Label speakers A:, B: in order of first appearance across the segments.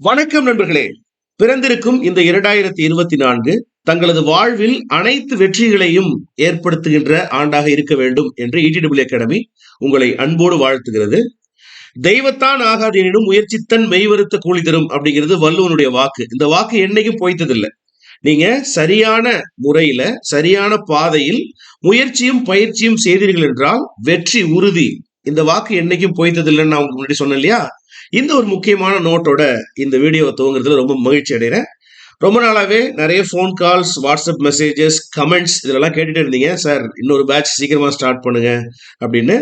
A: வணக்கம் நண்பர்களே. பிறந்திருக்கும் இந்த இரண்டாயிரத்தி இருபத்தி நான்கு தங்களது வாழ்வில் அனைத்து வெற்றிகளையும் ஏற்படுத்துகின்ற ஆண்டாக இருக்க வேண்டும் என்று இடிடபிள்யூ அகாடமி உங்களை அன்போடு வாழ்த்துகிறது. தெய்வத்தான் ஆகாது எனினும் முயற்சித்தன் மெய்வருத்த கூலி தரும் அப்படிங்கிறது வள்ளுவனுடைய வாக்கு. இந்த வாக்கு என்னைக்கும் பொய்த்ததில்லை. நீங்க சரியான முறையில சரியான பாதையில் முயற்சியும் பயிற்சியும் செய்தீர்கள் என்றால் வெற்றி உறுதி. இந்த வாக்கு என்னைக்கும் பொய்த்ததில்லைன்னு நான் உங்களுக்கு முன்னாடி சொன்னேன் இல்லையா இந்த ஒரு முக்கியமான நோட்டோட இந்த வீடியோவை துவங்குறதுல ரொம்ப மகிழ்ச்சி அடைகிறேன். ரொம்ப நாளாகவே நிறைய phone calls WhatsApp messages comments இதெல்லாம் கேட்டுட்டு இருந்தீங்க. சார் இன்னொரு பேட்ச் சீக்கிரமாக ஸ்டார்ட் பண்ணுங்க அப்படின்னு.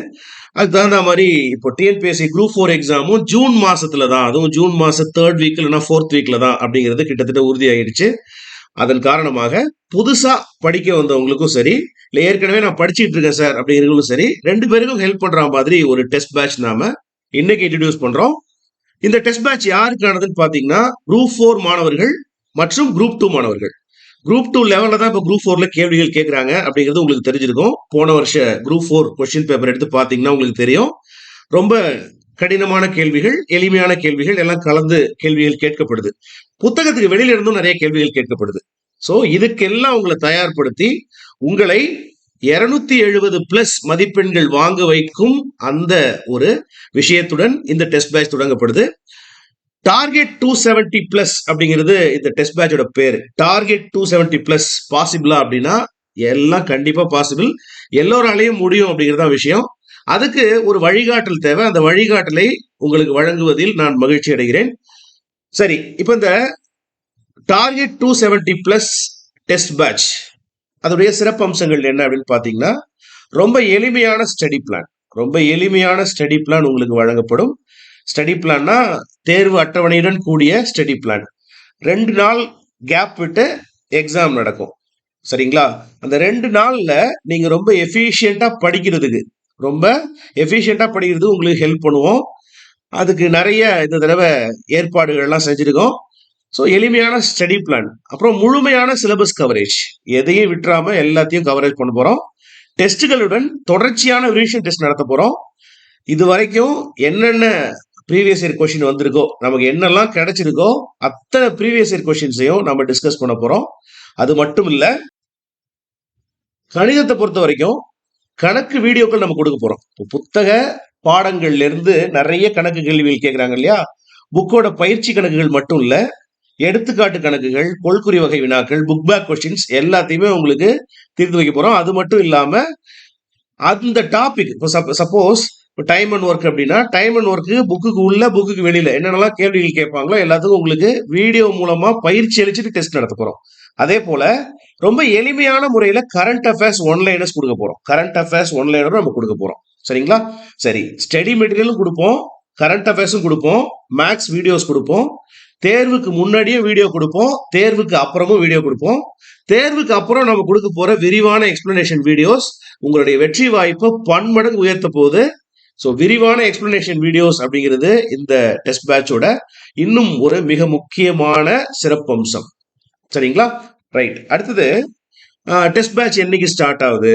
A: அதுக்கு தகுந்த மாதிரி இப்போ டிஎன்பிஎஸ்சி குரூப் ஃபோர் எக்ஸாமும் ஜூன் மாசத்துல தான். அதுவும் ஜூன் மாசம் தேர்ட் வீக் இல்லைன்னா ஃபோர்த் வீக்ல தான் அப்படிங்கிறது கிட்டத்தட்ட உறுதியாயிடுச்சு அதன் காரணமாக புதுசா படிக்க வந்தவங்களுக்கும் சரி இல்லை ஏற்கனவே நான் படிச்சுட்டு இருக்கேன் சார் அப்படிங்கிறவங்களும் சரி ரெண்டு பேருக்கும் ஹெல்ப் பண்ற மாதிரி ஒரு டெஸ்ட் பேட்ச் நாம இன்னைக்கு இன்ட்ரடியூஸ் பண்றோம். இந்த டெஸ்ட் பேட்ச் யாருக்கானதுன்னு பாத்தீங்கன்னா குரூப் ஃபோர் மாணவர்கள் மற்றும் குரூப் டூ மாணவர்கள். குரூப் டூ லெவல்ல தான் இப்போ குரூப் ஃபோர்ல கேள்விகள் கேட்கறாங்க அப்படிங்கிறது உங்களுக்கு தெரிஞ்சிருக்கும். போன வருஷ குரூப் ஃபோர் கொஸ்டின் பேப்பர் எடுத்து பாத்தீங்கன்னா உங்களுக்கு தெரியும். ரொம்ப கடினமான கேள்விகள் எளிமையான கேள்விகள் எல்லாம் கலந்து கேள்விகள் கேட்கப்படுது. புத்தகத்துக்கு வெளியில இருந்தும் நிறைய கேள்விகள் கேட்கப்படுது. ஸோ இதுக்கெல்லாம் உங்களை தயார்படுத்தி உங்களை இருநூத்தி எழுபது பிளஸ் மதிப்பெண்கள் வாங்க வைக்கும் அந்த ஒரு விஷயத்துடன் இந்த டெஸ்ட் பேட்ச் தொடங்கப்படுது. டார்கெட் டூ செவன்டி பிளஸ் அப்படிங்கிறது இந்த டெஸ்ட் பேட்சோட பேர். டார்கெட் டூ செவன்டி பிளஸ் பாசிபிளா அப்படின்னா எல்லாம் கண்டிப்பா பாசிபிள் எல்லோராலையும் முடியும் அப்படிங்கிறது தான் விஷயம். அதுக்கு ஒரு வழிகாட்டல் தேவை. அந்த வழிகாட்டலை உங்களுக்கு வழங்குவதில் நான் மகிழ்ச்சி அடைகிறேன். சரி இப்போ இந்த target to seventy plus test batch அதோடைய சிறப்பு அம்சங்கள் என்ன அப்படின்னு பார்த்தீங்கன்னா ரொம்ப எளிமையான ஸ்டடி பிளான் ரொம்ப எளிமையான ஸ்டடி பிளான் உங்களுக்கு வழங்கப்படும். ஸ்டடி பிளான்னா தேர்வு அட்டவணையுடன் கூடிய ஸ்டடி பிளான் ரெண்டு நாள் கேப் விட்டு எக்ஸாம் நடக்கும். சரிங்களா? அந்த ரெண்டு நாளில் நீங்கள் ரொம்ப எஃபிஷியண்ட்டாக படிக்கிறதுக்கு ரொம்ப எஃபிஷியண்ட்டாக படிக்கிறது உங்களுக்கு ஹெல்ப் பண்ணுவோம். அதுக்கு நிறைய இந்த தடவை ஏற்பாடுகள்லாம் செஞ்சிருக்கோம். ஸோ எளிமையான ஸ்டடி பிளான் அப்புறம் முழுமையான சிலபஸ் கவரேஜ் எதையும் விட்டுறாம எல்லாத்தையும் கவரேஜ் பண்ண போகிறோம் டெஸ்ட்டுகளுடன் தொடர்ச்சியான ரிவிஷன் டெஸ்ட் நடத்த போகிறோம் இது வரைக்கும் என்னென்ன ப்ரீவியஸ் இயர் கொஷின் வந்திருக்கோ நமக்கு என்னெல்லாம் கிடைச்சிருக்கோ அத்தனை ப்ரீவியஸ் இயர் கொஷின்ஸையும் நம்ம டிஸ்கஸ் பண்ண போகிறோம் அது மட்டும் இல்லை கணிதத்தை பொறுத்த வரைக்கும் கணக்கு வீடியோக்கள் நம்ம கொடுக்க போகிறோம் இப்போ புத்தக பாடங்கள்ல இருந்து நிறைய கணக்கு கேள்விகள் கேட்குறாங்க இல்லையா? புக்கோட பயிற்சி கணக்குகள் மட்டும் இல்ல எடுத்துக்காட்டு கணக்குகள் கொள்குறி வகை வினாக்கள் புக் பேக் கொஸ்டின்ஸ் எல்லாத்தையுமே உங்களுக்கு தீர்த்து வைக்க போறோம். அது மட்டும் இல்லாம அந்த டாபிக் இப்போ சப்போஸ் இப்போ டைம் அண்ட் ஒர்க் அப்படின்னா டைம் அண்ட் ஒர்க்கு புக்குக்கு உள்ள புக்குக்கு வெளியில என்னென்னலாம் கேள்விகள் கேட்பாங்களோ எல்லாத்துக்கும் உங்களுக்கு வீடியோ மூலமா பயிற்சி அளிச்சுட்டு டெஸ்ட் நடத்த போறோம். அதே போல ரொம்ப எளிமையான முறையில கரண்ட் அஃபேர்ஸ் ஒன்லைனர்ஸ் கொடுக்க போறோம். கரண்ட் அஃபேர்ஸ் ஒன்லைனரும் நம்ம கொடுக்க போறோம். சரிங்களா? சரி ஸ்டடி மெட்டீரியலும் கொடுப்போம் கரண்ட் அஃபேர்ஸும் கொடுப்போம் மேக்ஸ் வீடியோஸ் கொடுப்போம் தேர்வுக்கு முன்னாடியே வீடியோ கொடுப்போம் தேர்வுக்கு அப்புறமும் வீடியோ கொடுப்போம். தேர்வுக்கு அப்புறம் நம்ம கொடுக்க போற விரிவான எக்ஸ்பிளனேஷன் வீடியோஸ் உங்களுடைய வெற்றி வாய்ப்பை பன்மடங்கு உயர்த்த போகுது. ஸோ விரிவான எக்ஸ்பிளனேஷன் வீடியோஸ் அப்படிங்கிறது இந்த டெஸ்ட் பேட்சோட இன்னும் ஒரு மிக முக்கியமான சிறப்பம்சம். சரிங்களா? ரைட் அடுத்தது டெஸ்ட் பேட்ச் என்னைக்கு ஸ்டார்ட் ஆகுது?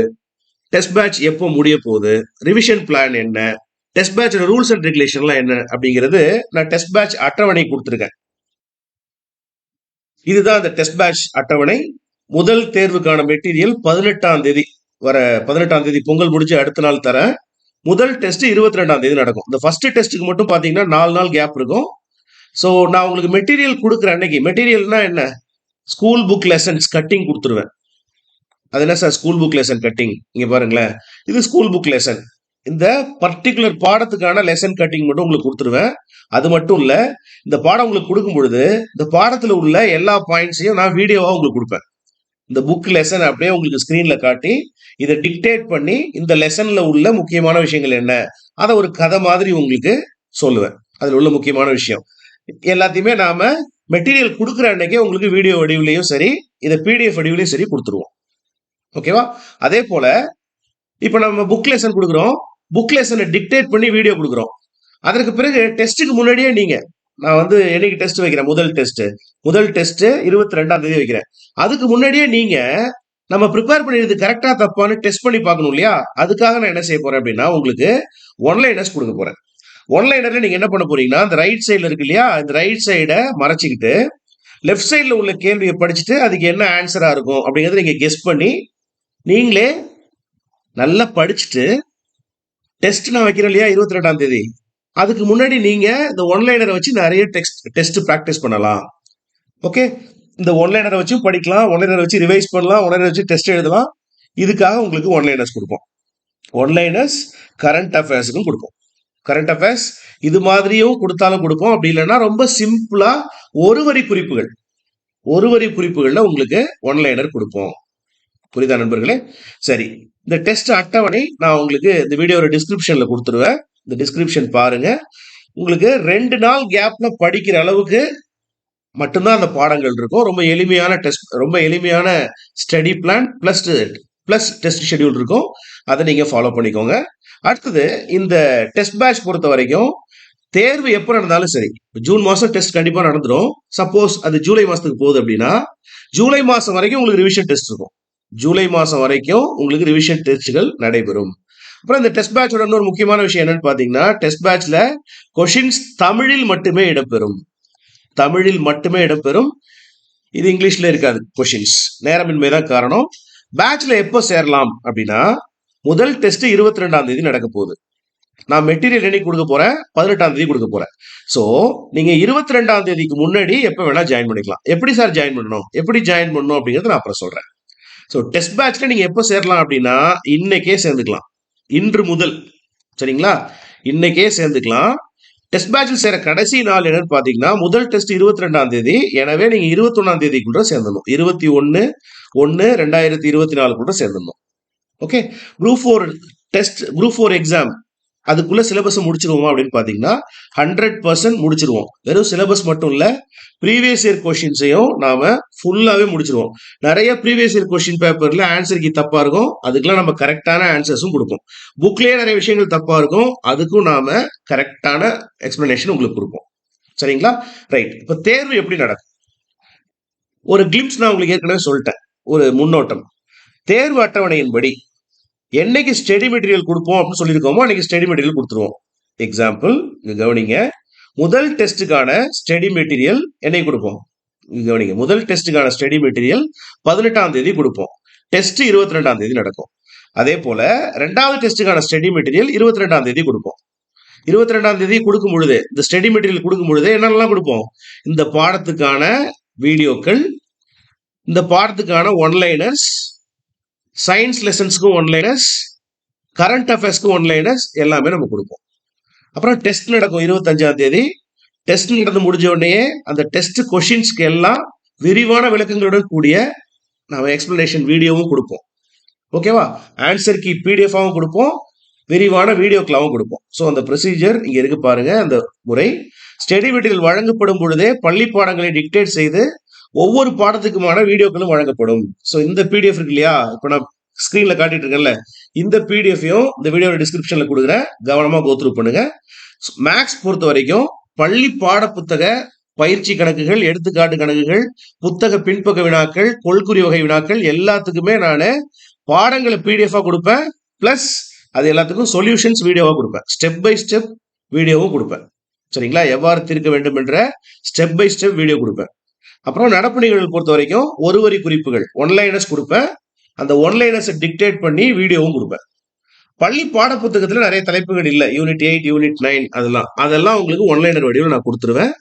A: டெஸ்ட் பேட்ச் எப்போ முடிய போகுது? ரிவிஷன் பிளான் என்ன? டெஸ்ட் பேட்சோட ரூல்ஸ் அண்ட் ரெகுலேஷன்லாம் என்ன அப்படிங்கிறது நான் டெஸ்ட் பேட்ச் அட்டவணை கொடுத்துருக்கேன். இதுதான் அந்த டெஸ்ட் பேட்ச் அட்டவணை. முதல் தேர்வுக்கான மெட்டீரியல் பதினெட்டாம் தேதி வர பதினெட்டாம் தேதி பொங்கல் முடிச்சு அடுத்த நாள் தரேன் முதல் டெஸ்ட் இருபத்தி ரெண்டாம் தேதி நடக்கும். இந்த ஃபர்ஸ்ட் டெஸ்ட்டுக்கு மட்டும் பார்த்தீங்கன்னா நாலு நாள் கேப் இருக்கும். ஸோ நான் உங்களுக்கு மெட்டீரியல் கொடுக்குற அன்னைக்கு மெட்டீரியல்னா என்ன? ஸ்கூல் புக் லெசன்ஸ் கட்டிங் கொடுத்துருவேன். அது என்ன sir? School book lesson cutting இங்கே பாருங்களேன். இது ஸ்கூல் புக் லெசன் இந்த பர்டிகுலர் பாடத்துக்கான லெசன் கட்டிங் மட்டும் உங்களுக்கு கொடுத்துருவேன். அது மட்டும் இல்லை இந்த பாடம் உங்களுக்கு கொடுக்கும் பொழுது இந்த பாடத்தில் உள்ள எல்லா பாயிண்ட்ஸையும் நான் வீடியோவாக உங்களுக்கு கொடுப்பேன். இந்த புக் லெசன் அப்படியே உங்களுக்கு ஸ்க்ரீனில் காட்டி இதை டிக்டேட் பண்ணி இந்த லெசனில் உள்ள முக்கியமான விஷயங்கள் என்ன? அதை ஒரு கதை மாதிரி உங்களுக்கு சொல்லுவேன். அதில் உள்ள முக்கியமான விஷயம். எல்லாத்தையுமே நாம மெட்டீரியல் கொடுக்குற அன்னைக்கே உங்களுக்கு வீடியோ வடிவிலையும் சரி இதை பிடிஎஃப் வடிவிலையும் சரி கொடுத்துருவோம். ஓகேவா? அதே போல இப்போ நம்ம புக் லெசன் கொடுக்குறோம். புக் லெசனை டிக்டேட் பண்ணி வீடியோ கொடுக்குறோம். அதற்கு பிறகு டெஸ்ட்டுக்கு முன்னாடியே நீங்க நான் வந்து என்னைக்கு டெஸ்ட் வைக்கிறேன்? முதல் டெஸ்ட் முதல் டெஸ்ட் இருபத்தி ரெண்டாம் தேதி வைக்கிறேன். அதுக்கு முன்னாடியே நீங்க நம்ம ப்ரிப்பேர் பண்ணிடுறது கரெக்டா தப்பான்னு டெஸ்ட் பண்ணி பார்க்கணும் இல்லையா? அதுக்காக நான் என்ன செய்ய போறேன் அப்படின்னா உங்களுக்கு ஒன்லைனர்ஸ் கொடுக்க போறேன். ஒன்லைனர்ல நீங்க என்ன பண்ண போறீங்கன்னா இந்த ரைட் சைடுல இருக்கு இல்லையா? இந்த ரைட் சைடை மறைச்சிக்கிட்டு லெஃப்ட் சைடில் உள்ள கேள்வியை படிச்சுட்டு அதுக்கு என்ன ஆன்சரா இருக்கும் அப்படிங்கறத நீங்க கெஸ் பண்ணி நீங்களே நல்லா படிச்சுட்டு டெஸ்ட் நான் வைக்கிறேன் இல்லையா இருபத்தி ரெண்டாம் தேதி. அதுக்கு முன்னாடி நீங்க இந்த ஒன்லைனரை வச்சு நிறைய டெஸ்ட் டெஸ்ட் ப்ராக்டிஸ் பண்ணலாம். ஓகே இந்த ஒன்லைனரை வச்சு படிக்கலாம் ஒன்லைனரை வச்சு ரிவைஸ் பண்ணலாம் ஒன்லைனரை வச்சு டெஸ்ட் எழுதலாம். இதுக்காக உங்களுக்கு ஒன்லைனர்ஸ் கொடுப்போம். ஒன்லைனர்ஸ் கரண்ட் அஃபேர்ஸுக்கும் கொடுப்போம். கரண்ட் அஃபேர்ஸ் இது மாதிரியும் கொடுத்தாலும் கொடுப்போம். அப்படி இல்லைன்னா ரொம்ப சிம்பிளா ஒரு வரி குறிப்புகள். ஒரு வரி குறிப்புகளில் உங்களுக்கு ஒன்லைனர் கொடுப்போம். புரியுதா நண்பர்களே? சரி இந்த டெஸ்ட் அட்டவணை நான் உங்களுக்கு இந்த வீடியோட டிஸ்கிரிப்ஷன்ல கொடுத்துருவேன். இந்த டிஸ்கிரிப்ஷன் பாருங்க. உங்களுக்கு ரெண்டு நாள் கேப்ல படிக்கிற அளவுக்கு மட்டும்தான் அந்த பாடங்கள் இருக்கும். ரொம்ப எளிமையான டெஸ்ட் ரொம்ப எளிமையான study plan plus plus test schedule இருக்கும். அதை நீங்க ஃபாலோ பண்ணிக்கோங்க. அடுத்தது இந்த டெஸ்ட் பேட்ச் பொறுத்த வரைக்கும் தேர்வு எப்போ நடந்தாலும் சரி ஜூன் மாசம் டெஸ்ட் கண்டிப்பா நடந்துடும் சப்போஸ் அது ஜூலை மாசத்துக்கு போகுது அப்படின்னா ஜூலை மாசம் வரைக்கும் உங்களுக்கு ரிவிஷன் டெஸ்ட் இருக்கும். ஜூலை மாதம் வரைக்கும் உங்களுக்கு ரிவிஷன் டெஸ்ட்கள் நடைபெறும். அப்புறம் இந்த டெஸ்ட் பேட்சோட இன்னொரு முக்கியமான விஷயம் என்னன்னு பார்த்தீங்கன்னா டெஸ்ட் பேட்ச்ல கொஷின்ஸ் தமிழில் மட்டுமே இடம்பெறும். தமிழில் மட்டுமே இடம்பெறும். இது இங்கிலீஷ்ல இருக்காது கொஷின்ஸ் நேரமின்மை தான் காரணம். பேட்ச்ல எப்போ சேரலாம் அப்படின்னா முதல் டெஸ்ட் இருபத்தி ரெண்டாம் தேதி நடக்க போகுது. நான் மெட்டீரியல் என்னைக்கு கொடுக்க போறேன்? பதினெட்டாம் தேதி கொடுக்க போறேன். ஸோ நீங்க இருபத்தி ரெண்டாம் தேதிக்கு முன்னாடி எப்போ வேணா ஜாயின் பண்ணிக்கலாம். எப்படி சார் ஜாயின் பண்ணணும்? எப்படி ஜாயின் பண்ணணும் அப்படிங்கிறத நான் அப்புறம் சொல்றேன். ஸோ டெஸ்ட் பேட்ச்ல நீங்க எப்போ சேரலாம் அப்படின்னா இன்னைக்கே சேர்ந்துக்கலாம். இன்று முதல். சரிங்களா? இன்னைக்கே சேர்ந்துக்கலாம். டெஸ்ட் பேட்சில் சேர கடைசி நாள் என்னன்னு பாத்தீங்கன்னா முதல் டெஸ்ட் இருபத்தி ரெண்டாம் தேதி. எனவே நீங்க இருபத்தி ஒன்னாம் தேதிக்குள்ள சேர்ந்துடணும். இருபத்தி ஒன்னு ஒன்னு ரெண்டாயிரத்தி இருபத்தி நாலுக்குள்ள சேர்ந்துடணும். Okay group four test group four exam அதுக்குள்ள சிலபஸ் முடிச்சிருவோமா அப்படின்னு பாத்தீங்கன்னா ஹண்ட்ரட் பர்சன்ட் முடிச்சிருவோம். வெறும் சிலபஸ் மட்டும் இல்ல ப்ரீவியஸ் இயர் கொஸ்டின்ஸையும் நாம ஃபுல்லாவே முடிச்சிருவோம். நிறைய ப்ரீவியஸ் இயர் கொஸ்டின் பேப்பர்ல ஆன்சர் கீ தப்பா இருக்கும். அதுக்கெல்லாம் நம்ம கரெக்டான ஆன்சர்ஸும் கொடுப்போம். புக்லயே நிறைய விஷயங்கள் தப்பா இருக்கும். அதுக்கும் நாம கரெக்டான எக்ஸ்பிளனேஷன் உங்களுக்கு கொடுப்போம். சரிங்களா? ரைட் இப்ப தேர்வு எப்படி நடக்கும்? ஒரு கிளிம்ஸ் நான் உங்களுக்கு ஏற்கனவே சொல்லிட்டேன். ஒரு முன்னோட்டம். தேர்வு அட்டவணையின்படி என்னைக்கு ஸ்டடி மெட்டீரியல் கொடுப்போம் அப்படின்னு சொல்லியிருக்கோமோ அன்னைக்கு ஸ்டடி மெட்டீரியல் கொடுத்துருவோம். எக்ஸாம்பிள் இங்கே கவனிங்க. முதல் டெஸ்ட்டுக்கான ஸ்டடி மெட்டீரியல் என்னைக்கு கொடுப்போம். கவனிங்க. முதல் டெஸ்ட்டுக்கான ஸ்டடி மெட்டீரியல் பதினெட்டாம் தேதி கொடுப்போம். டெஸ்ட் இருபத்தி ரெண்டாம் தேதி நடக்கும். அதே போல ரெண்டாவது டெஸ்ட்டுக்கான ஸ்டடி மெட்டீரியல் இருபத்தி ரெண்டாம் தேதி கொடுப்போம். இருபத்தி ரெண்டாம் தேதி கொடுக்கும் பொழுது இந்த ஸ்டடி மெட்டீரியல் கொடுக்கும் பொழுது என்னென்னலாம் கொடுப்போம்? இந்த பாடத்துக்கான வீடியோக்கள் இந்த பாடத்துக்கான ஒன்லைனர்ஸ் சயின்ஸ் லெசன்ஸ்க்கும் லைனஸ் கரண்ட் அஃபேர்ஸ்க்கும் லைனஸ் எல்லாமே நம்ம கொடுப்போம். அப்புறம் டெஸ்ட் நடக்கும் இருபத்தஞ்சாம் தேதி. டெஸ்ட் நடந்து முடிஞ்ச உடனே அந்த டெஸ்ட் கொஷின்ஸ்க்கு எல்லாம் விரிவான விளக்கங்களுடன் கூடிய நம்ம எக்ஸ்பிளனேஷன் வீடியோவும் கொடுப்போம். ஓகேவா ஆன்சர் கீ பிடிஎஃபாகவும் கொடுப்போம். விரிவான வீடியோக்களாகவும் கொடுப்போம். ஸோ அந்த ப்ரொசீஜர் இங்கே இருக்கு பாருங்க. அந்த முறை. ஸ்டடி மெட்டீரியல் வழங்கப்படும் பொழுதே பள்ளி பாடங்களை டிக்டேட் செய்து ஒவ்வொரு பாடத்துக்குமான வீடியோக்களும் வழங்கப்படும். ஸோ இந்த பிடிஎஃப் இருக்கு இல்லையா? இப்போ நான் ஸ்க்ரீன்ல காட்டிட்டு இருக்கேன்ல. இந்த பிடிஎஃப்பையும் இந்த வீடியோட டிஸ்கிரிப்ஷன்ல கொடுக்குறேன். கவனமா கோத்ரூ பண்ணுங்க. மேக்ஸ் பொறுத்த வரைக்கும் பள்ளி பாடப்புத்தக புத்தக பயிற்சி கணக்குகள் எடுத்துக்காட்டு கணக்குகள் புத்தக பின்பக்க வினாக்கள் கொள்குறி வகை வினாக்கள் எல்லாத்துக்குமே நான் பாடங்களை பிடிஎஃபாக கொடுப்பேன். ப்ளஸ் அது எல்லாத்துக்கும் சொல்யூஷன்ஸ் வீடியோவாக கொடுப்பேன். ஸ்டெப் பை ஸ்டெப் வீடியோவும் கொடுப்பேன். சரிங்களா? எவ்வாறு தீர்க்க வேண்டும் என்ற ஸ்டெப் பை ஸ்டெப் வீடியோ கொடுப்பேன். அப்புறம் நடப்பு நிகழ்வுகள் பொறுத்த வரைக்கும் ஒரு வரி குறிப்புகள் ஒன்லைனஸ் கொடுப்பேன். அந்த ஒன்லைனஸை டிக்டேட் பண்ணி வீடியோவும் கொடுப்பேன். பள்ளி பாட நிறைய தலைப்புகள் இல்லை. யூனிட் எயிட் யூனிட் நைன் அதெல்லாம். அதெல்லாம் உங்களுக்கு ஒன்லைனர் வடிவில் நான் கொடுத்துருவேன்.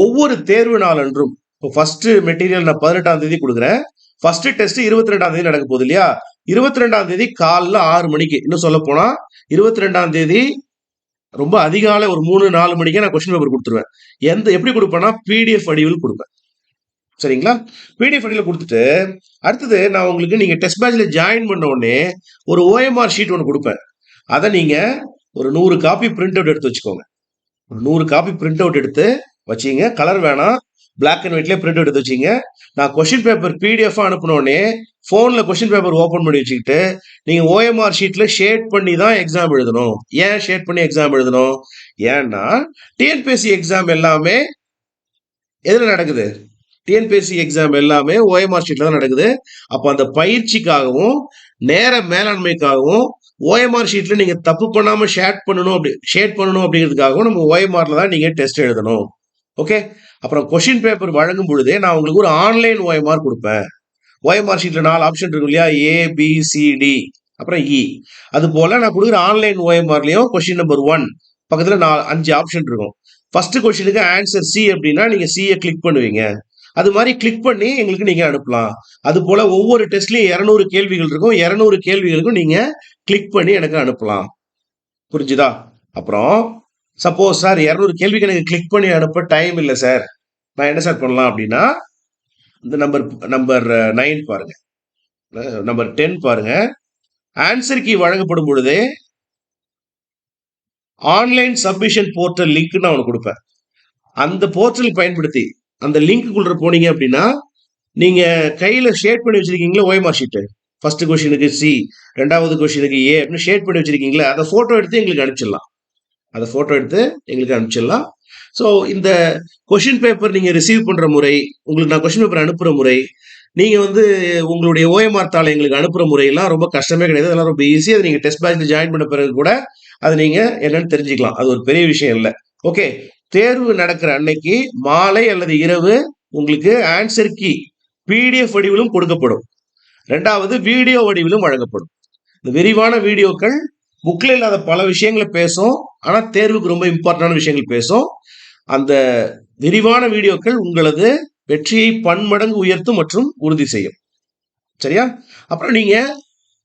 A: ஒவ்வொரு தேர்வு நாளன்றும் இப்போ ஃபர்ஸ்ட் மெட்டீரியல் நான் பதினெட்டாம் தேதி கொடுக்குறேன். ஃபர்ஸ்ட் டெஸ்ட் இருபத்தி ரெண்டாம் தேதி நடக்க போகுது இல்லையா? இருபத்தி ரெண்டாம் தேதி காலைல ஆறு மணிக்கு. இன்னும் சொல்ல போனா இருபத்தி ரெண்டாம் தேதி ரொம்ப அதிகாலை ஒரு மூணு நாலு மணிக்கே நான் கொஸ்டின் பேப்பர் கொடுத்துருவேன். எந்த எப்படி கொடுப்பேன்னா பிடிஎஃப் வடிவில் கொடுப்பேன். சரிங்களா? பிடிஎஃப் அடியில் கொடுத்துட்டு அடுத்தது நான் உங்களுக்கு நீங்கள் டெஸ்ட் பேட்சில் ஜாயின் பண்ண உடனே ஒரு ஓஎம்ஆர் ஷீட் ஒன்று கொடுப்பேன். அதை நீங்கள் ஒரு நூறு காப்பி பிரிண்ட் அவுட் எடுத்து வச்சுக்கோங்க. ஒரு நூறு காப்பி பிரிண்ட் அவுட் எடுத்து வச்சிங்க. கலர் வேணாம். பிளாக் அண்ட் ஒயிட்லேயே பிரிண்ட் எடுத்து வச்சிங்க. நான் கொஷின் பேப்பர் பிடிஎஃப் அனுப்பினோடனே ஃபோனில் கொஷின் பேப்பர் ஓப்பன் பண்ணி வச்சுக்கிட்டு நீங்கள் ஓஎம்ஆர் ஷீட்டில் ஷேட் பண்ணி தான் எக்ஸாம் எழுதணும். ஏன் ஷேட் பண்ணி எக்ஸாம் எழுதணும்? ஏன்னா டிஎன்பிஎஸ்சி எக்ஸாம் எல்லாமே எதில் நடக்குது? டிஎன்பிஎஸ்சி எக்ஸாம் எல்லாமே ஓஎம்ஆர் ஷீட்டில் தான் நடக்குது. அப்போ அந்த பயிற்சிக்காகவும் நேர மேலாண்மைக்காகவும் ஓஎம்ஆர் ஷீட்ல நீங்க தப்பு பண்ணாம ஷேட் பண்ணணும் அப்படி ஷேட் பண்ணணும் அப்படிங்கிறதுக்காகவும் நம்ம ஓஎம்ஆர்ல தான் நீங்க டெஸ்ட் எழுதணும். ஓகே அப்புறம் கொஷின் பேப்பர் வழங்கும் பொழுதே நான் உங்களுக்கு ஒரு ஆன்லைன் ஓஎம்ஆர் கொடுப்பேன். ஓஎம்ஆர் ஷீட்ல நாலு ஆப்ஷன் இருக்கும் இல்லையா? ஏ பி சி டி அப்புறம் இ அது போல நான் கொடுக்குற ஆன்லைன் ஓஎம்ஆர்லயும் கொஸ்டின் நம்பர் ஒன் பக்கத்துல நாலு அஞ்சு ஆப்ஷன் இருக்கும். ஃபர்ஸ்ட் கொஸ்டினுக்கு ஆன்சர் சி அப்படின்னா நீங்க சியை கிளிக் பண்ணுவீங்க. அது மாதிரி கிளிக் பண்ணி எங்களுக்கு நீங்கள் அனுப்பலாம். அது போல் ஒவ்வொரு டெஸ்ட்லையும் இரநூறு கேள்விகள் இருக்கும். இரநூறு கேள்விகளுக்கும் நீங்கள் கிளிக் பண்ணி எனக்கு அனுப்பலாம். புரிஞ்சுதா? அப்புறம் சப்போஸ் சார் இரநூறு கேள்விக்கு எனக்கு கிளிக் பண்ணி அனுப்ப டைம் இல்லை சார் நான் என்ன சார் பண்ணலாம் அப்படின்னா இந்த நம்பர் நம்பர் நைன் பாருங்கள் நம்பர் டென் பாருங்க. ஆன்சர் கீ வழங்கப்படும் பொழுது ஆன்லைன் சப்மிஷன் போர்ட்டல் லிங்க்னு நான் உனக்கு கொடுப்பேன். அந்த போர்ட்டல் பயன்படுத்தி அந்த லிங்க்குள்ளே போனீங்க அப்படின்னா நீங்கள் கையில் ஷேட் பண்ணி வச்சிருக்கீங்களா ஓஎம்ஆர் ஷீட்டு ஃபர்ஸ்ட் கொஷினுக்கு சி ரெண்டாவது கொஷினுக்கு ஏ அப்படின்னு ஷேட் பண்ணி வச்சுருக்கீங்களா அதை ஃபோட்டோ எடுத்து எங்களுக்கு அனுப்பிச்சிடலாம். அதை ஃபோட்டோ எடுத்து எங்களுக்கு அனுப்பிச்சிடலாம். ஸோ இந்த கொஷின் பேப்பர் நீங்கள் ரிசீவ் பண்ணுற முறை உங்களுக்கு நான் கொஷின் பேப்பர் அனுப்புகிற முறை நீங்கள் வந்து உங்களுடைய ஓஎம்ஆர் தாளை எங்களுக்கு அனுப்புகிற முறையெல்லாம் ரொம்ப கஷ்டமே கிடையாது. அதெல்லாம் ரொம்ப ஈஸி அதை நீங்கள் டெஸ்ட் பேட்சில் ஜாயின் பண்ண பிறகு கூட அதை நீங்கள் என்னன்னு தெரிஞ்சுக்கலாம். அது ஒரு பெரிய விஷயம் இல்லை. ஓகே தேர்வு நடக்கிற அன்னைக்கு மாலை அல்லது இரவு உங்களுக்கு ஆன்சர் கீ பிடிஎஃப் வடிவிலும் கொடுக்கப்படும். ரெண்டாவது வீடியோ வடிவிலும் வழங்கப்படும். இந்த விரிவான வீடியோக்கள் புக்கில் இல்லாத பல விஷயங்களை பேசும் ஆனால் தேர்வுக்கு ரொம்ப இம்பார்ட்டன்டான விஷயங்கள் பேசும். அந்த விரிவான வீடியோக்கள் உங்களது வெற்றியை பன்மடங்கு உயர்த்தும் மற்றும் உறுதி செய்யும். சரியா? அப்புறம் நீங்கள்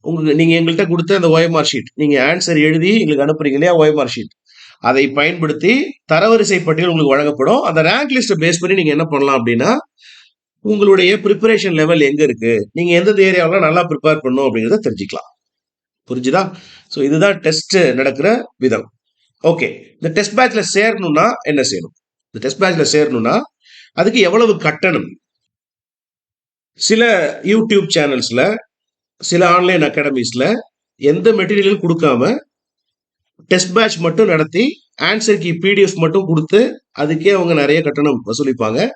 A: உங்களுக்கு நீங்கள் எங்கள்கிட்ட கொடுத்த அந்த ஓஎம்ஆர் ஷீட் நீங்கள் ஆன்சர் எழுதி எங்களுக்கு அனுப்புறீங்க இல்லையா ஓஎம்ஆர் ஷீட் அதை பயன்படுத்தி தரவரிசை பட்டியல் உங்களுக்கு வழங்கப்படும். அந்த ரேங்க் லிஸ்ட்டை பேஸ் பண்ணி நீங்கள் என்ன பண்ணலாம் அப்படின்னா உங்களுடைய ப்ரிப்பரேஷன் லெவல் எங்கே இருக்குது நீங்கள் எந்தெந்த ஏரியாவில் நல்லா ப்ரிப்பேர் பண்ணும் அப்படிங்கிறத தெரிஞ்சுக்கலாம். புரிஞ்சுதா? ஸோ இதுதான் டெஸ்ட் நடக்கிற விதம். ஓகே இந்த டெஸ்ட் பேட்சில் சேரணும்னா என்ன செய்யணும்? இந்த டெஸ்ட் பேட்சில் சேரணும்னா அதுக்கு எவ்வளவு கட்டணம்? சில யூடியூப் சேனல்ஸில் சில ஆன்லைன் அகாடமிஸில் எந்த மெட்டீரியலும் கொடுக்காம டெஸ்ட் பேட்ச் மட்டும் நடத்தி ஆன்சர் கீ பிடிஎஃப் மட்டும் கொடுத்து அதுக்கே அவங்க நிறைய கட்டணம் வசூலிப்பாங்க.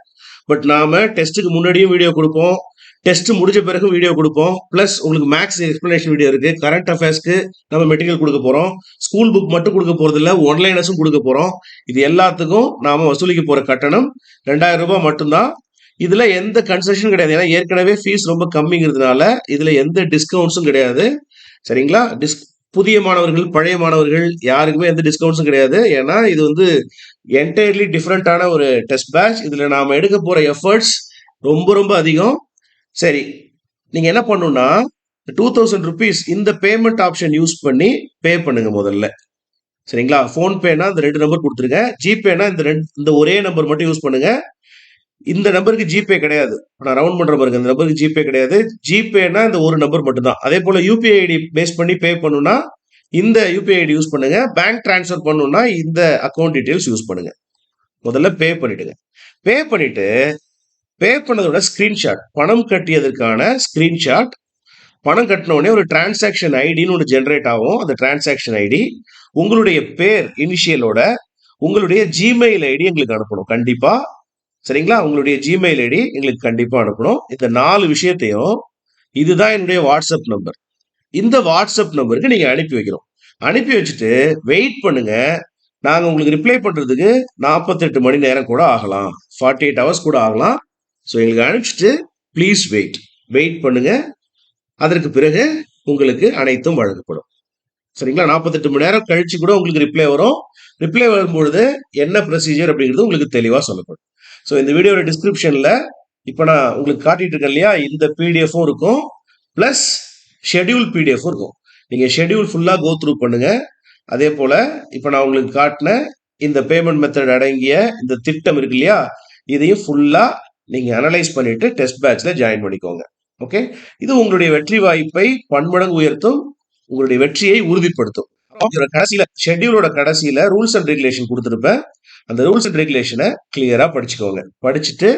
A: பட் நாம டெஸ்ட்டுக்கு முன்னாடியும் வீடியோ கொடுப்போம். டெஸ்ட் முடிஞ்ச பிறகு வீடியோ கொடுப்போம். ப்ளஸ் உங்களுக்கு மேக்ஸ் எக்ஸ்பிளனேஷன் வீடியோ இருக்கு. கரண்ட் அஃபேர்ஸ்க்கு நம்ம மெட்டீரியல் கொடுக்க போறோம். ஸ்கூல் புக் மட்டும் கொடுக்க போறது இல்லை ஒன்லைனஸும் கொடுக்க போறோம். இது எல்லாத்துக்கும் நாம வசூலிக்க போற கட்டணம் ரெண்டாயிரம் ரூபாய் மட்டும்தான். இதுல எந்த கன்செஷனும் கிடையாது. ஏன்னா ஏற்கனவே ஃபீஸ் ரொம்ப கம்மிங்கிறதுனால இதுல எந்த டிஸ்கவுண்ட்ஸும் கிடையாது. சரிங்களா? டிஸ்க் புதிய மாணவர்கள் பழைய மாணவர்கள் யாருக்குமே எந்த டிஸ்கவுண்ட்ஸும் கிடையாது. ஏன்னா இது வந்து என்டையர்லி டிஃப்ரெண்டான ஒரு டெஸ்ட் பேட்ச் இதில் நாம் எடுக்க போகிற எஃபர்ட்ஸ் ரொம்ப ரொம்ப அதிகம். சரி நீங்கள் என்ன பண்ணுன்னா டூ தௌசண்ட் ருபீஸ் இந்த பேமெண்ட் ஆப்ஷன் யூஸ் பண்ணி பே பண்ணுங்க முதல்ல. சரிங்களா? ஃபோன்பேனா இந்த ரெண்டு நம்பர் கொடுத்துருங்க. ஜிபேனா இந்த ரெண்டு இந்த ஒரே நம்பர் மட்டும் யூஸ் பண்ணுங்க. இந்த நம்பருக்கு ஜிபே கிடையாது. நான் ரவுண்ட் பண்ற பாருங்க. இந்த நம்பருக்கு ஜிபே கிடையாது. ஜிபேனா இந்த ஒரு நம்பர் மட்டும்தான். அதே போல யூபிஐ ஐடி பேஸ் பண்ணி பே பண்ணுனா இந்த யூபிஐ ஐடி யூஸ் பண்ணுங்க. பேங்க் டிரான்ஸ்ஃபர் பண்ணுனா இந்த அக்கௌண்ட் டீடைல்ஸ் யூஸ் பண்ணுங்க. முதல்ல பே பண்ணிடுங்க. பே பண்ணிட்டு பே பண்ணதோட ஸ்கிரீன்ஷாட் பணம் கட்டியதற்கான ஸ்கிரீன்ஷாட் பணம் கட்டின உடனே ஒரு டிரான்சாக்ஷன் ஐடின்னு ஒன்று ஜென்ரேட் ஆகும். அந்த டிரான்சாக்ஷன் ஐடி உங்களுடைய பேர் இனிஷியலோட உங்களுடைய ஜிமெயில் ஐடி எங்களுக்கு அனுப்பணும். கண்டிப்பாக சரிங்களா? உங்களுடைய ஜிமெயில் ஐடி எங்களுக்கு கண்டிப்பாக அனுப்பணும். இந்த நாலு விஷயத்தையும் இதுதான் என்னுடைய வாட்ஸ்அப் நம்பர் இந்த வாட்ஸ்அப் நம்பருக்கு நீங்கள் அனுப்பி வைக்கிறோம் அனுப்பி வச்சுட்டு வெயிட் பண்ணுங்க. நாங்கள் உங்களுக்கு ரிப்ளை பண்ணுறதுக்கு நாற்பத்தெட்டு மணி நேரம் கூட ஆகலாம். ஃபார்ட்டி எயிட் ஹவர்ஸ் கூட ஆகலாம். ஸோ எங்களுக்கு அனுப்பிச்சிட்டு ப்ளீஸ் வெயிட் வெயிட் பண்ணுங்க. அதற்கு பிறகு உங்களுக்கு அனைத்தும் வழங்கப்படும். சரிங்களா? நாற்பத்தெட்டு மணி நேரம் கழிச்சு கூட உங்களுக்கு ரிப்ளை வரும். ரிப்ளை வரும்பொழுது என்ன ப்ரொசீஜர் அப்படிங்கிறது உங்களுக்கு தெளிவாக சொல்லப்படும். ஸோ இந்த வீடியோட டிஸ்கிரிப்ஷனில் இப்போ நான் உங்களுக்கு காட்டிட்டு இருக்கேன் இல்லையா இந்த பிடிஎஃப்பும் இருக்கும். ப்ளஸ் ஷெட்யூல் பிடிஎஃப் இருக்கும். நீங்கள் ஷெட்யூல் ஃபுல்லாக கோ த்ரூ அதே போல் இப்போ நான் உங்களுக்கு காட்டின இந்த பேமெண்ட் மெத்தட் அடங்கிய இந்த திட்டம் இருக்கு இல்லையா இதையும் ஃபுல்லாக நீங்கள் அனலைஸ் பண்ணிட்டு டெஸ்ட் பேட்சில் ஜாயின் பண்ணிக்கோங்க. ஓகே இது உங்களுடைய வெற்றி வாய்ப்பை பன்மடங்கு உயர்த்தும் உங்களுடைய வெற்றியை உறுதிப்படுத்தும். கடைசியில ஷெட்யூலோட கடைசியில ரூல்ஸ் அண்ட் ரெகுலேஷன் கொடுத்துருப்பேன் அந்த ரூல்ஸ் அண்ட் ரெகுலேஷனை கிளியரா படிச்சுக்கோங்க. படிச்சுட்டு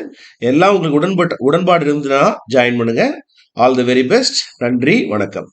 A: எல்லாம் உங்களுக்கு உடன்பட்ட உடன்பாடு இருந்துன்னா ஜாயின் பண்ணுங்க. ஆல் தி வெரி பெஸ்ட் நன்றி வணக்கம்.